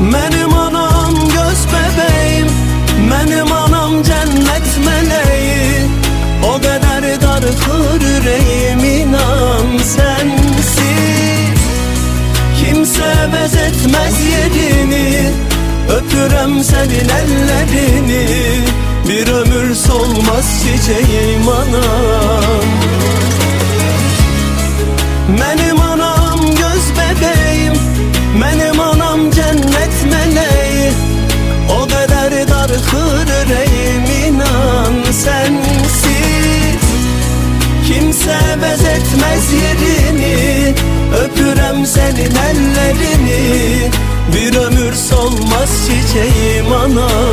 Benim anam göz bebeğim Benim anam cennet meleği. O kadar darhır yüreğim inan sensiz. Kimse bezetmez yerini Öpürem senin ellerini. Bir ömür solmaz çiçeğim anam sensiz Kimse bezetmez yerini Öpürem senin ellerini. Bir ömür solmaz çiçeğim anam